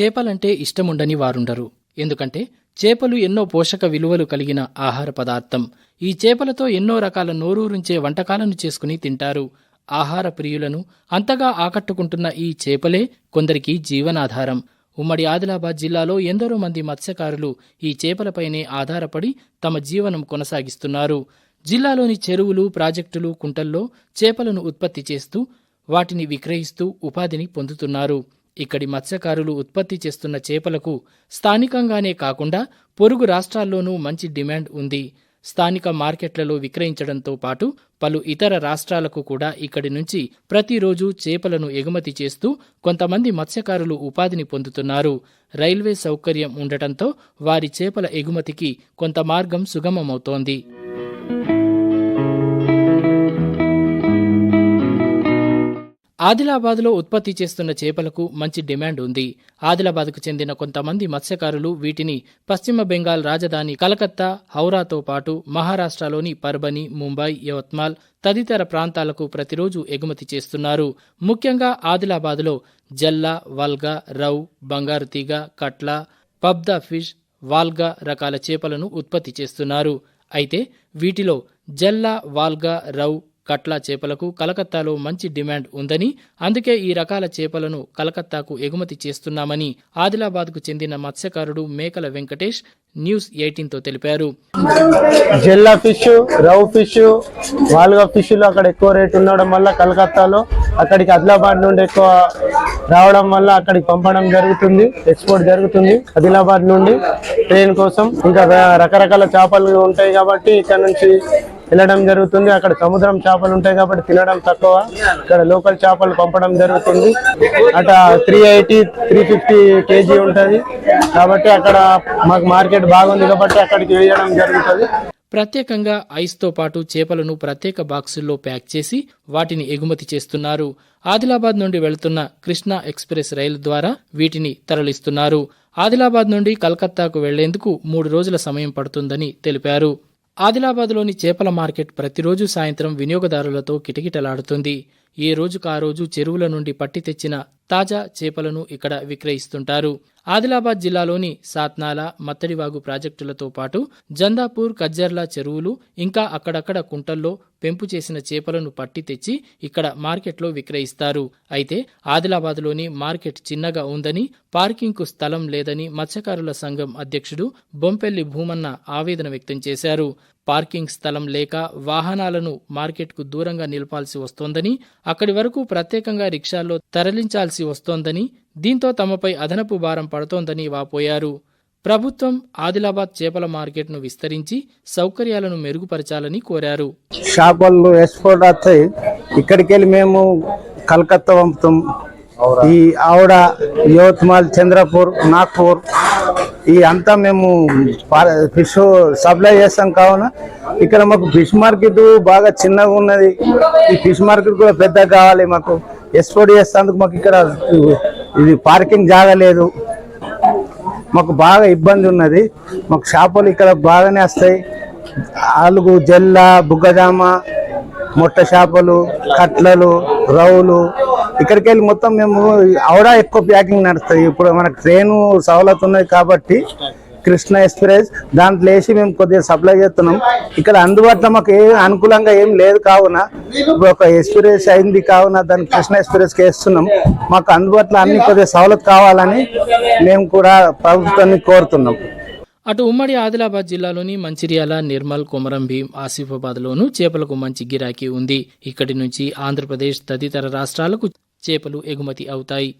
చేపలంటే ఇష్టముండని వారుండరు. ఎందుకంటే చేపలు ఎన్నో పోషక విలువలు కలిగిన ఆహార పదార్థం. ఈ చేపలతో ఎన్నో రకాల నోరూరించే వంటకాలను చేసుకుని తింటారు. ఆహార ప్రియులను అంతగా ఆకట్టుకుంటున్న ఈ చేపలే కొందరికి జీవనాధారం. ఉమ్మడి ఆదిలాబాద్ జిల్లాలో ఎందరో మంది మత్స్యకారులు ఈ చేపలపైనే ఆధారపడి తమ జీవనం కొనసాగిస్తున్నారు. జిల్లాలోని చెరువులు ప్రాజెక్టులు కుంటల్లో చేపలను ఉత్పత్తి చేస్తూ వాటిని విక్రయిస్తూ ఉపాధిని పొందుతున్నారు. ఇక్కడి మత్స్యకారులు ఉత్పత్తి చేస్తున్న చేపలకు స్థానికంగానే కాకుండా పొరుగు రాష్ట్రాల్లోనూ మంచి డిమాండ్ ఉంది. స్థానిక మార్కెట్లలో విక్రయించడంతో పాటు పలు ఇతర రాష్ట్రాలకు కూడా ఇక్కడి నుంచి ప్రతిరోజు చేపలను ఎగుమతి చేస్తూ కొంతమంది మత్స్యకారులు ఉపాధిని పొందుతున్నారు. రైల్వే సౌకర్యం ఉండటంతో వారి చేపల ఎగుమతికి కొంత మార్గం సుగమమవుతోంది. ఆదిలాబాద్లో ఉత్పత్తి చేస్తున్న చేపలకు మంచి డిమాండ్ ఉంది. ఆదిలాబాద్కు చెందిన కొంతమంది మత్స్యకారులు వీటిని పశ్చిమ బెంగాల్ రాజధాని కలకత్తా హౌరాతో పాటు మహారాష్ట్రలోని పర్బని ముంబై యవత్మాల్ తదితర ప్రాంతాలకు ప్రతిరోజు ఎగుమతి చేస్తున్నారు. ముఖ్యంగా ఆదిలాబాద్లో జల్లా వల్గా రౌ బంగారు తీగ కట్ల పబ్దా ఫిష్ వాల్గా రకాల చేపలను ఉత్పత్తి చేస్తున్నారు. అయితే వీటిలో జల్లా వాల్గా రౌ కట్లా చేపలకు కలకత్తాలో మంచి డిమాండ్ ఉందని అందుకే ఈ రకాల చేపలను కలకత్తాకు ఎగుమతి చేస్తున్నామని ఆదిలాబాద్కు చెందిన మత్స్యకారుడు మేకల వెంకటేష్ న్యూస్ ఎయిటీన్తో తెలిపారు. జెల్లా ఫిష్ రౌ ఫిష్ వాల్గా ఫిష్లు అక్కడ ఎక్కువ రేట్ ఉండడం వల్ల కలకత్తాలో అక్కడికి ఆదిలాబాద్ నుండి ఎక్కువ రావడం వల్ల అక్కడికి పంపడం జరుగుతుంది ఎక్స్పోర్ట్ జరుగుతుంది. ఆదిలాబాద్ నుండి ట్రైన్ కోసం ఇంకా రకరకాల చేపలు ఉంటాయి కాబట్టి ఇక్కడ నుంచి వెళ్ళడం జరుగుతుంది. అక్కడ సముద్రం చేపలు ఉంటాయి కాబట్టి తినడం తక్కువ. ఇక్కడ లోకల్ చేపలు పంపడం జరుగుతుంది. అట three eighty three fifty KG ఉంటుంది. కాబట్టి అక్కడ మాకు మార్కెట్ బాగుంది కాబట్టి అక్కడికి వేయడం జరుగుతుంది. ప్రత్యేకంగా ఐస్తో పాటు చేపలను ప్రత్యేక బాక్సుల్లో ప్యాక్ చేసి వాటిని ఎగుమతి చేస్తున్నారు. ఆదిలాబాద్ నుండి వెళ్తున్న కృష్ణా ఎక్స్ప్రెస్ రైలు ద్వారా వీటిని తరలిస్తున్నారు. ఆదిలాబాద్ నుండి కలకత్తాకు వెళ్ళేందుకు మూడు రోజుల సమయం పడుతుందని తెలిపారు. ఆదిలాబాద్లోని చేపల మార్కెట్ ప్రతిరోజు సాయంత్రం వినియోగదారులతో కిటకిటలాడుతుంది. ఏ రోజుకు ఆ రోజు చెరువుల నుండి పట్టి తెచ్చిన తాజా చేపలను ఇక్కడ విక్రయిస్తుంటారు. ఆదిలాబాద్ జిల్లాలోని సాత్నాల మత్తడివాగు ప్రాజెక్టులతో పాటు జందాపూర్ కజ్జర్ల చెరువులు ఇంకా అక్కడక్కడ కుంటల్లో పెంపు చేసిన చేపలను పట్టి తెచ్చి ఇక్కడ మార్కెట్లో విక్రయిస్తారు. అయితే ఆదిలాబాద్లోని మార్కెట్ చిన్నగా ఉందని పార్కింగ్కు స్థలం లేదని మత్స్యకారుల సంఘం అధ్యక్షుడు బొంపెల్లి భూమన్న ఆవేదన వ్యక్తం చేశారు. పార్కింగ్ స్థలం లేక వాహనాలను మార్కెట్కు దూరంగా నిలపాల్సి వస్తోందని అక్కడి వరకు ప్రత్యేకంగా రిక్షాల్లో తరలించాల్సి వస్తోందని దీంతో తమపై అదనపు భారం పడుతోందని వాపోయారు. ప్రభుత్వం ఆదిలాబాద్ చేపల మార్కెట్ను విస్తరించి సౌకర్యాలను మెరుగుపరచాలని కోరారు. చేపలు ఎక్స్పోర్ట్ వస్తాయి ఇక్కడికి వెళ్ళి మేము కలకత్తా పంపుతాం. ఈ ఆవిడ యోత్మాల్ చంద్రపూర్ నాగ్పూర్ ఈ అంతా మేము ఫిష్ సప్లై చేస్తాం కావున ఇక్కడ మాకు ఫిష్ మార్కెట్ బాగా చిన్నగా ఉన్నది. ఈ ఫిష్ మార్కెట్ కూడా పెద్దగా కావాలి మాకు. ఎక్స్పోర్ట్ చేస్తేందుకు మాకు ఇక్కడ ఇది పార్కింగ్ జాగా లేదు. మాకు బాగా ఇబ్బంది ఉన్నది. మాకు చేపలు ఇక్కడ బాగానే వస్తాయి. ఆలుగు జల్ల బుగ్గజామ మొట్ట చేపలు కట్లలు రౌలు. ఇక్కడికి వెళ్ళి మొత్తం మేము అవడా ఎక్కువ ప్యాకింగ్ నడుస్తుంది ఇప్పుడు మనకు ట్రైన్ సవలత ఉన్నది కాబట్టి కృష్ణ ఎక్స్ప్రెస్. దాంట్లో వేసి మేము కొద్దిగా సప్లై చేస్తున్నాం. ఇక్కడ అందుబాటులో మాకు ఏ అనుకూలంగా ఏం లేదు కావున ఒక ఎక్స్ప్రెస్ అయింది కావున దాన్ని కృష్ణ ఎక్స్ప్రెస్కి వేస్తున్నాం. మాకు అందుబాటులో అన్ని కొద్దిగా సవలతు కావాలని మేము కూడా ప్రభుత్వాన్ని కోరుతున్నాం. అటు ఉమ్మడి ఆదిలాబాద్ జిల్లాలోని మంచిర్యాల నిర్మల్ కొమరం భీం ఆసిఫాబాద్లోనూ చేపలకు మంచి గిరాకీ ఉంది. ఇక్కడి నుంచి ఆంధ్రప్రదేశ్ తదితర రాష్ట్రాలకు చేపలు ఎగుమతి అవుతాయి.